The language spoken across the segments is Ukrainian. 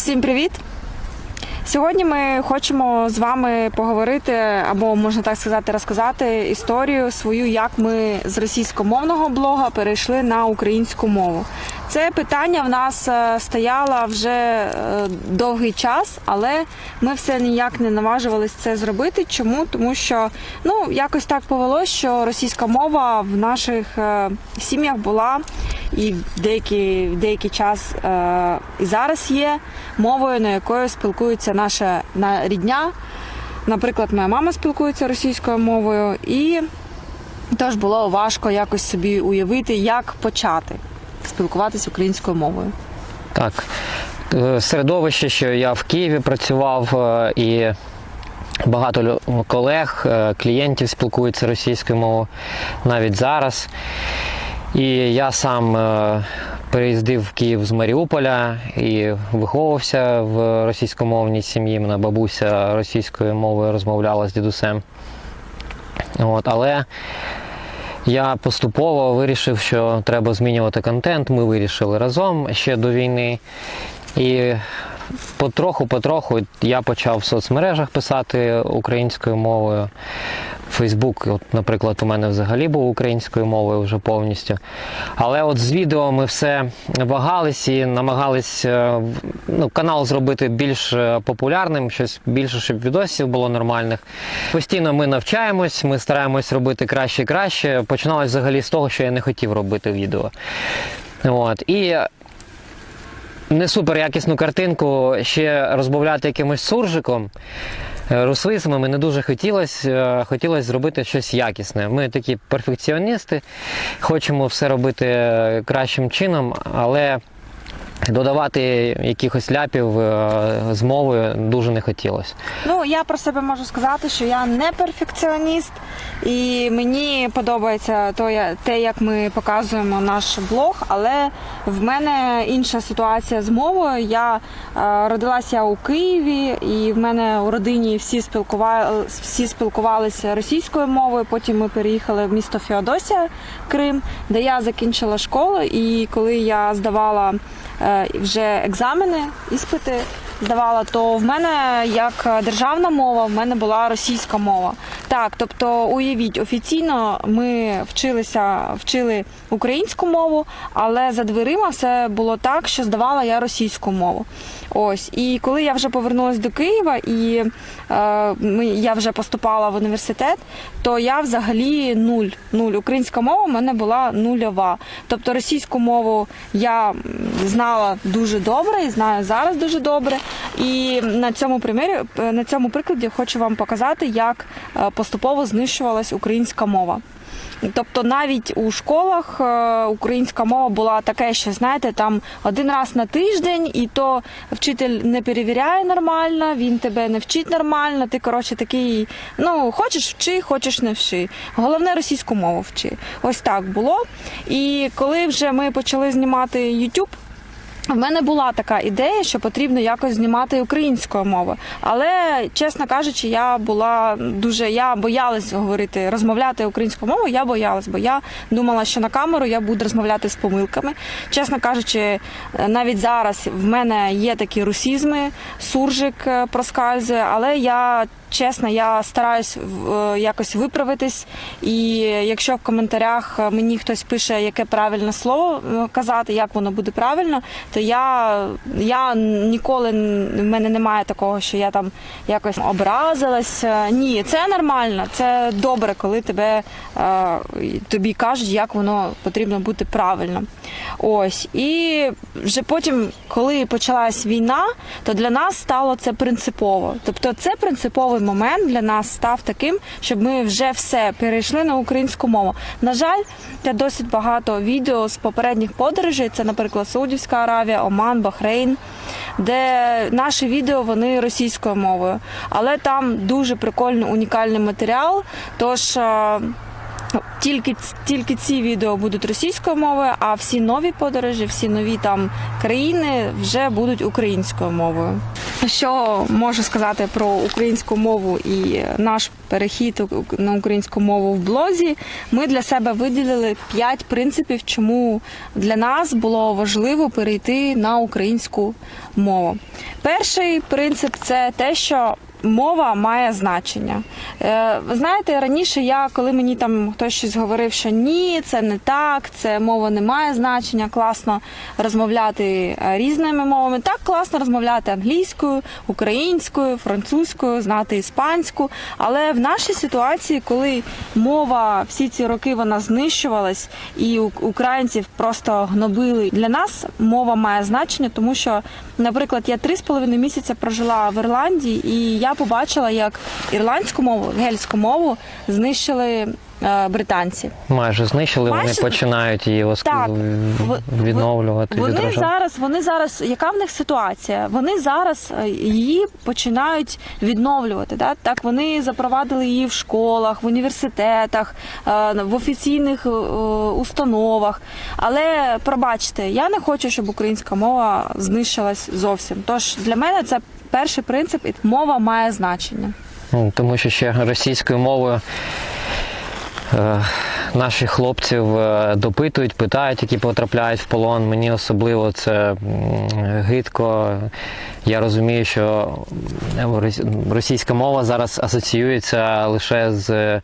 Всім привіт! Сьогодні ми хочемо з вами поговорити, або можна так сказати, розказати історію свою, як ми з російськомовного блога перейшли на українську мову. Це питання в нас е, стояло вже е, довгий час, але ми все ніяк не наважувалися це зробити. Чому? Тому що ну якось так повелось, що російська мова в наших е, сім'ях була і деякий, деякий час і зараз є мовою, на якою спілкується наша на рідня. Наприклад, моя мама спілкується російською мовою, і теж було важко якось собі уявити, як почати спілкуватися українською мовою. Так, Е, середовище, що я в Києві працював е, і багато колег, е, клієнтів спілкуються російською мовою навіть зараз. І я сам переїздив в Київ з Маріуполя і виховувався в російськомовній сім'ї. Мене бабуся російською мовою розмовляла з дідусем. От, але я поступово вирішив, що треба змінювати контент. Ми вирішили разом ще до війни. І потроху-потроху я почав в соцмережах писати українською мовою. Фейсбук, от, наприклад, у мене взагалі був українською мовою вже повністю. Але от з відео ми все вагались і намагались е, ну, канал зробити більш е, популярним, щось більше, щоб відосів було нормальних. Постійно ми навчаємось, ми стараємось робити краще і краще. Починалось взагалі з того, що я не хотів робити відео. От. І не супер якісну картинку ще розбавляти якимось суржиком. Е, Руслизмами не дуже хотілося, е, хотілося зробити щось якісне. Ми такі перфекціоністи, хочемо все робити е, кращим чином, але додавати якихось ляпів е, з мовою дуже не хотілося. Ну, я про себе можу сказати, що я не перфекціоніст, і мені подобається те, як ми показуємо наш блог, але в мене інша ситуація з мовою. Я е, родилася у Києві, і в мене у родині всі спілкували, всі спілкувалися російською мовою. Потім ми переїхали в місто Феодосія, Крим, де я закінчила школу. І коли я здавала вже екзамени, іспити здавала, то в мене як державна мова, в мене була російська мова. Так, тобто, уявіть, офіційно ми вчилися, вчили українську мову, але за дверима все було так, що здавала я російську мову. Ось, і коли я вже повернулася до Києва і е, я вже поступала в університет, то я взагалі нуль. Нуль. Українська мова в мене була нульова. Тобто російську мову я знала дуже добре і знаю зараз дуже добре. І на цьому примірі, е, на цьому прикладі хочу вам показати, як е, поступово знищувалась українська мова. Тобто навіть у школах е, українська мова була таке, що знаєте, там один раз на тиждень, і то вчитель не перевіряє нормально, він тебе не вчить нормально. Ти коротше такий, ну хочеш вчи, хочеш не вчи. Головне російську мову вчи. Ось так було. І коли вже ми почали знімати YouTube, в мене була така ідея, що потрібно якось знімати українською мовою. Але, чесно кажучи, я була дуже я боялась говорити, розмовляти українською мовою. Я боялась, бо я думала, що на камеру я буду розмовляти з помилками. Чесно кажучи, навіть зараз в мене є такі русізми, суржик е, проскальзує, але я. Чесно, я стараюсь е, якось виправитись, і якщо в коментарях е, мені хтось пише, яке правильне слово е, казати, як воно буде правильно, то я, я ніколи в мене немає такого, що я там якось образилась. Ні, це нормально, це добре, коли тебе тобі кажуть, як воно потрібно бути правильно. Ось і вже потім, коли почалась війна, то для нас стало це принципово. Тобто, це принциповий момент для нас став таким, щоб ми вже все перейшли на українську мову. На жаль, це досить багато відео з попередніх подорожей. Це, наприклад, Саудівська Аравія, Оман, Бахрейн, де наші відео вони російською мовою, але там дуже прикольний унікальний матеріал. Тож. е, тільки, тільки ці відео будуть російською мовою, а всі нові подорожі, всі нові там країни вже будуть українською мовою. Що можу сказати про українську мову і наш перехід на українську мову в блозі? Ми для себе виділили п'ять принципів, чому для нас було важливо перейти на українську мову. Перший принцип це те, що Мова має значення. Е, ви знаєте, раніше я, коли мені там хтось щось говорив, що ні, це не так, це мова не має значення, класно розмовляти е, різними мовами. Так класно розмовляти англійською, українською, французькою, знати іспанську. Але в нашій ситуації, коли мова всі ці роки вона знищувалась і українців просто гнобили, для нас мова має значення, тому що, наприклад, я три з половиною місяця прожила в Ірландії, і я побачила, як ірландську мову, гельську мову знищили британці. Майже знищили, вони починають її воск... Так. Відновлювати, Вони відроджувати. зараз, вони зараз, яка в них ситуація? Вони зараз е, її починають відновлювати. Да? Так вони запровадили її в школах, в університетах, е, в офіційних е, установах. Але пробачте, я не хочу, щоб українська мова знищилась зовсім. Тож для мене це перший принцип, і мова має значення. Тому що ще російською мовою е, наших хлопців е, допитують, питають, які потрапляють в полон. Мені особливо це гидко. Я розумію, що російська мова зараз асоціюється лише з е,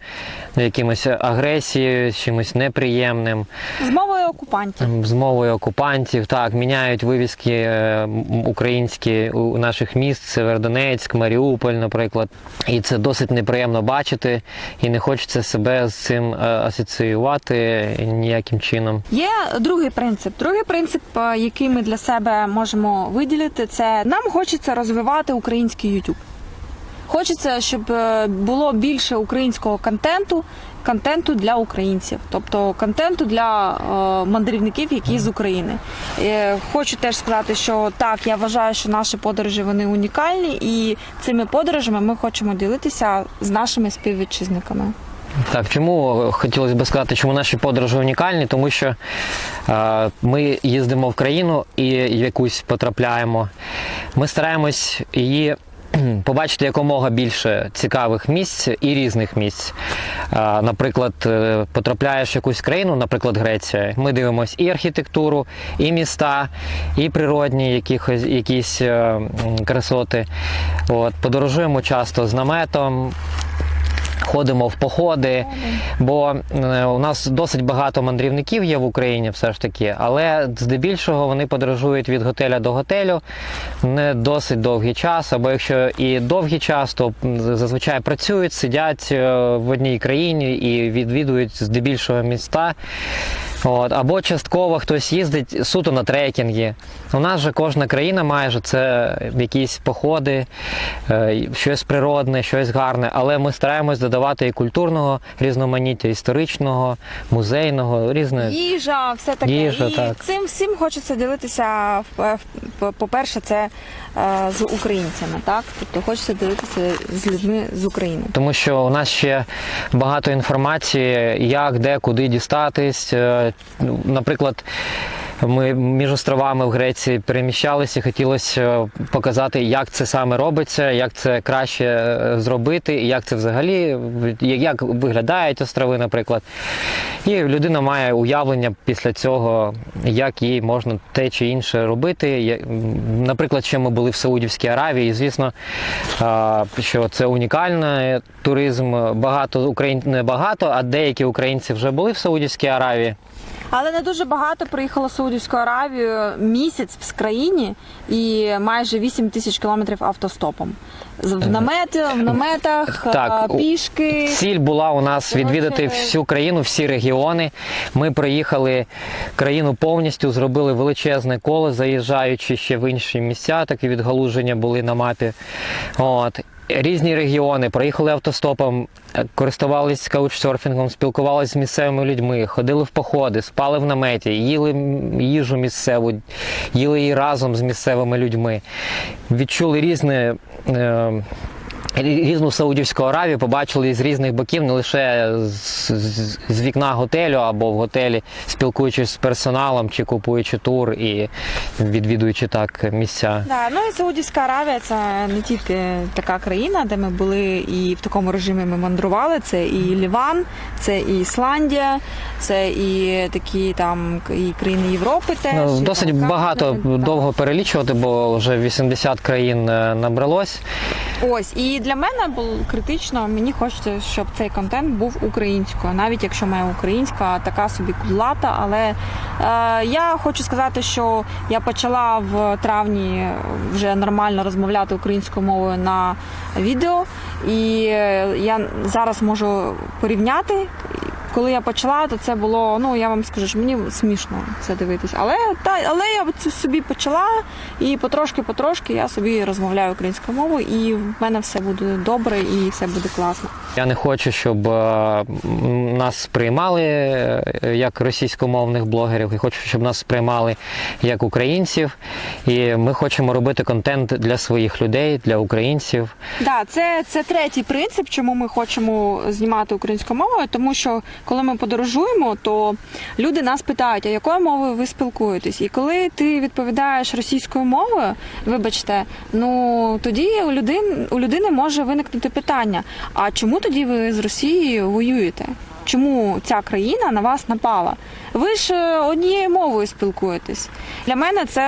якимось агресією, з чимось неприємним. З мовою окупантів. З мовою окупантів так міняють вивіски е, українські у наших міст Северодонецьк, Маріуполь, наприклад. І це досить неприємно бачити, і не хочеться себе з цим е, асоціювати ніяким чином. Є другий принцип. Другий принцип, е, який ми для себе можемо виділити, це нам хочеться розвивати український YouTube. Хочеться, щоб було більше українського контенту, контенту для українців, тобто контенту для е, мандрівників, які з України. Е, хочу теж сказати, що так, я вважаю, що наші подорожі вони унікальні, і цими подорожами ми хочемо ділитися з нашими співвітчизниками. Так, чому е, хотілося б сказати, чому наші подорожі унікальні? Тому що е, ми їздимо в країну і в якусь потрапляємо. Ми стараємось її побачити якомога більше цікавих місць і різних місць. Наприклад, е, потрапляєш в якусь країну, наприклад, Греція. Ми дивимося і архітектуру, і міста, і природні якихось, якісь е, красоти. От, подорожуємо часто з наметом. Ходимо в походи, бо е, у нас досить багато мандрівників є в Україні, все ж таки, але здебільшого вони подорожують від готеля до готелю не досить довгий час. Або якщо і довгий час, то зазвичай працюють, сидять е, в одній країні і відвідують здебільшого міста. От, або частково хтось їздить суто на трекінги. У нас же кожна країна майже це якісь походи, е, щось природне, щось гарне, але ми стараємось додавати і культурного різноманіття, історичного, музейного, різне. Їжа, все таке. Їжа, і так. цим всім хочеться ділитися. в- По-перше, це е, з українцями, так? Тобто хочеться ділитися з людьми з України. Тому що у нас ще багато інформації, як, де, куди дістатись. Е, ну, Наприклад, ми між островами в Греції переміщалися, хотілося е, показати, як це саме робиться, як це краще е, зробити, і як це взагалі як виглядають острови, наприклад. І людина має уявлення після цього, як їй можна те чи інше робити. Наприклад, ще ми були в Саудівській Аравії, і звісно, що це унікальний туризм. Багато україн не багато, а деякі українці вже були в Саудівській Аравії. Але не дуже багато приїхало Саудівську Аравію місяць в країні і майже 8 тисяч кілометрів автостопом. В наметі, в наметах, Так, е, пішки. Ціль була у нас відвідати всю країну, всі регіони. Ми проїхали країну повністю, зробили величезне коло, заїжджаючи ще в інші місця, такі відгалуження були на мапі. От. Різні регіони, проїхали автостопом, користувалися користувались каучсерфінгом, спілкувалися з місцевими людьми, ходили в походи, спали в наметі, їли їжу місцеву, їли її разом з місцевими людьми. Відчули різне. Е- різну Саудівську Аравію побачили з різних боків, не лише з, з, з вікна готелю або в готелі, спілкуючись з персоналом чи купуючи тур і відвідуючи так місця. Да, ну і Саудівська Аравія це не тільки така країна, де ми були і в такому режимі ми мандрували. Це і Ліван, це і Ісландія, це і такі там і країни Європи теж. Ну, досить Балкани, багато так. довго перелічувати, бо вже 80 країн е, набралось. Ось і для мене було критично. Мені хочеться, щоб цей контент був українською, навіть якщо моя українська така собі кудлата. Але е, я хочу сказати, що я почала в травні вже нормально розмовляти українською мовою на відео, і е, я зараз можу порівняти. Коли я почала, то це було, ну я вам скажу, що мені смішно це дивитись. Але та але я це собі почала, і потрошки-потрошки я собі розмовляю українською мовою, і в мене все буде добре і все буде класно. Я не хочу, щоб е, нас сприймали е, як російськомовних блогерів. Я хочу, щоб нас сприймали як українців. І ми хочемо робити контент для своїх людей, для українців. Да, це, це третій принцип, чому ми хочемо знімати українською мовою, тому що коли ми подорожуємо, то люди нас питають, а якою мовою ви спілкуєтесь? І коли ти відповідаєш російською мовою, вибачте, ну тоді у людини, у людини може виникнути питання: а чому тоді ви з Росією воюєте? Чому ця країна на вас напала? Ви ж е, однією мовою спілкуєтесь. Для мене це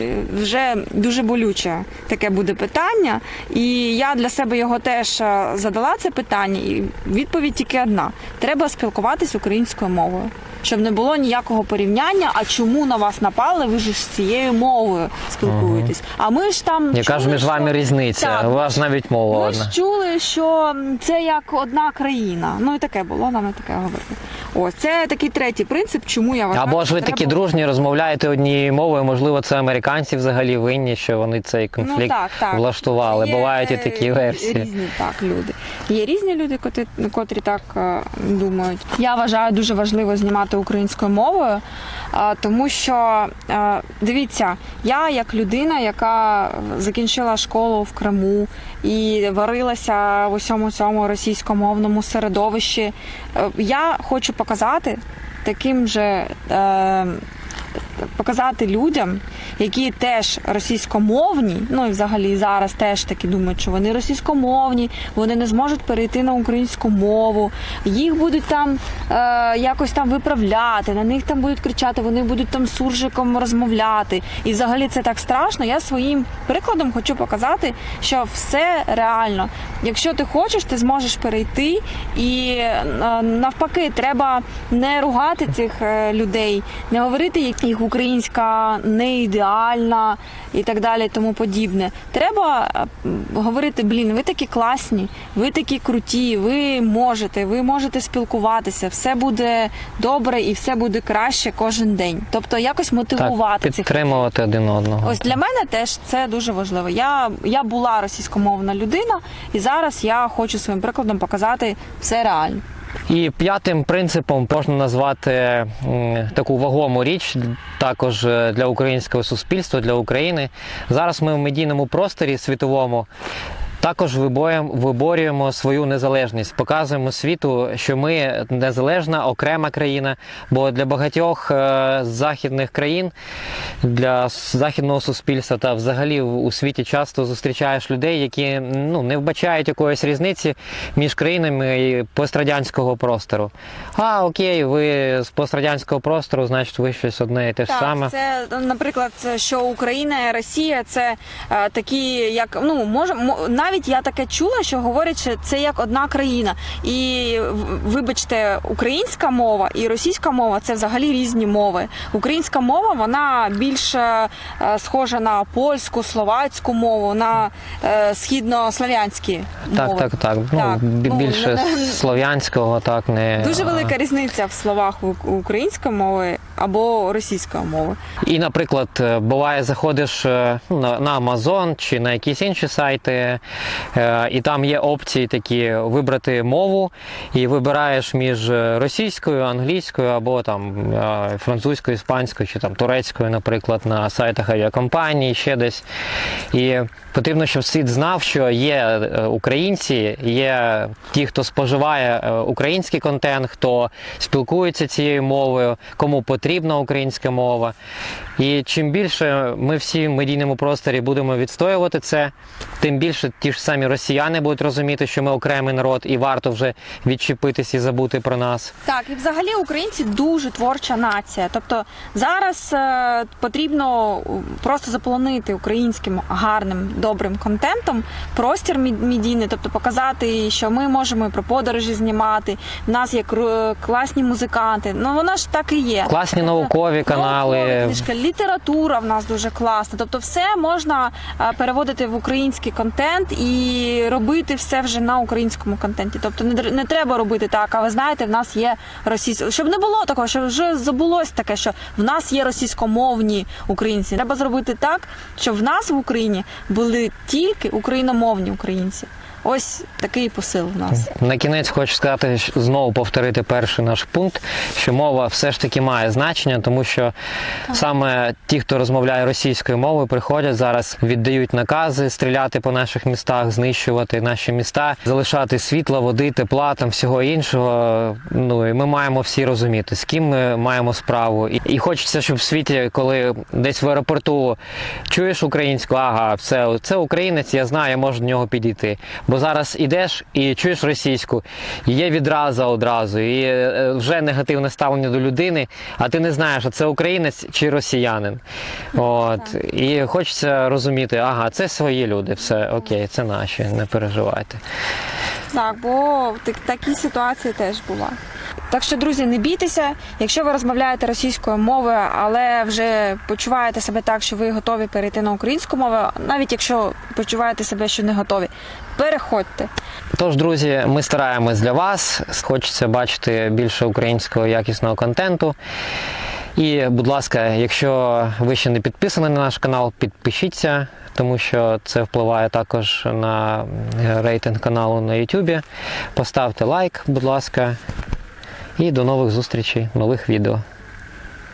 е, вже дуже болюче таке буде питання, і я для себе його теж е, задала це питання. І відповідь тільки одна: треба спілкуватись українською мовою. Щоб не було ніякого порівняння, а чому на вас напали, ви ж з цією мовою спілкуєтесь. А ми ж там Яка ж між вами що- різниця? Так, У вас навіть мова ми одна. ж чули, що це як одна країна. Ну і таке було, нам і таке говорили. Ось це такий третій принцип, чому я вважаю. Або ж ви такі дружні, розмовляєте однією мовою. Можливо, це американці взагалі винні, що вони цей конфлікт ну, так, так. влаштували. Є Бувають і такі версії. Різні так люди. Є різні люди, котрі, котрі так е, думають. Я вважаю дуже важливо знімати українською мовою, тому що дивіться, я як людина, яка закінчила школу в Криму і варилася в усьому цьому російськомовному середовищі, е, я хочу показати таким же. Е, показати людям, які теж російськомовні, ну і взагалі зараз теж такі думають, що вони російськомовні, вони не зможуть перейти на українську мову, їх будуть там е, якось там виправляти, на них там будуть кричати, вони будуть там суржиком розмовляти. І взагалі це так страшно. Я своїм прикладом хочу показати, що все реально. Якщо ти хочеш, ти зможеш перейти, і е, навпаки, треба не ругати цих е, людей, не говорити, як їх українська не ідеальна і так далі, тому подібне. Треба е, говорити, блін, ви такі класні, ви такі круті, ви можете, ви можете спілкуватися, все буде добре і все буде краще кожен день. Тобто якось Так, мотивувати цих один одного. Ось для мене теж це дуже важливо. Я, я була російськомовна людина, і зараз я хочу своїм прикладом показати все реально. І п'ятим принципом можна назвати таку вагому річ також е, для українського суспільства, для України. Зараз ми в медійному просторі світовому. Також виборюємо свою незалежність, показуємо світу, що ми незалежна окрема країна. Бо для багатьох е, західних країн, для західного суспільства та взагалі у світі часто зустрічаєш людей, які ну не вбачають якоїсь різниці між країнами і пострадянського простору. А окей, ви з пострадянського простору, значить, ви щось одне і те ж Так, саме. це наприклад, що Україна і Росія це е, такі, як ну може мо- навіть я таке чула, що говорять, що це як одна країна. І вибачте, українська мова і російська мова це взагалі різні мови. Українська мова вона більш е, е, схожа на польську, словацьку мову, на е, східнослов'янські Так, мови. так, так. Ну, Так, ну, більше не- слов'янського, так не Дуже велика різниця в словах української мови, або російської мови. І, наприклад, е, буває, заходиш е, на, Amazon чи на якісь інші сайти, е, і там є опції такі вибрати мову, і вибираєш між російською, англійською або там французькою, іспанською чи там турецькою, наприклад, на сайтах авіакомпаній, ще десь. І потрібно, щоб світ знав, що є українці, є ті, хто споживає український контент, хто спілкується цією мовою, кому потрібна українська мова. І чим більше ми всі в медійному просторі будемо відстоювати це, тим більше ті ж самі росіяни будуть розуміти, що ми окремий народ, і варто вже відчепитись і забути про нас. Так, і взагалі українці дуже творча нація. Тобто зараз е, потрібно е, просто заполонити українським гарним добрим контентом простір медійний, тобто показати, що ми можемо і про подорожі знімати. В нас є класні музиканти. Ну вона ж так і є. Класні Тобто, наукові канали. Книжка, література в нас дуже класна. Тобто, все можна е, переводити в український контент і робити все вже на українському контенті. Тобто не, не треба робити так. А ви знаєте, в нас є російська, щоб не було такого, щоб вже забулось таке, що в нас є російськомовні українці. Треба зробити так, щоб в нас в Україні були тільки україномовні українці. Ось такий посил в нас. На кінець хочу сказати, знову повторити перший наш пункт, що мова все ж таки має значення, тому що саме ті, хто розмовляє російською мовою, приходять зараз, віддають накази стріляти по наших містах, знищувати наші міста, залишати світла, води, тепла, там всього іншого. Ну і ми маємо всі розуміти, з ким ми маємо справу. І, і хочеться, щоб в світі, коли десь в аеропорту чуєш українську, ага, все, це українець, я знаю, я можу до нього підійти. Бо зараз ідеш і чуєш російську, і є відраза одразу, і е, вже негативне ставлення до людини, а ти не знаєш, а це українець чи росіянин. От. І хочеться розуміти, ага, це свої люди, все окей, це наші, не переживайте. Так, бо так- такі ситуації теж бувають. Так що, друзі, не бійтеся, якщо ви розмовляєте російською мовою, але вже почуваєте себе так, що ви готові перейти на українську мову, навіть якщо почуваєте себе, що не готові, переходьте. Тож, друзі, ми стараємось для вас. Хочеться бачити більше українського якісного контенту. І, будь ласка, якщо ви ще не підписані на наш канал, підпишіться, тому що це впливає також на рейтинг каналу на YouTube. Поставте лайк, будь ласка, і до нових зустрічей, нових відео.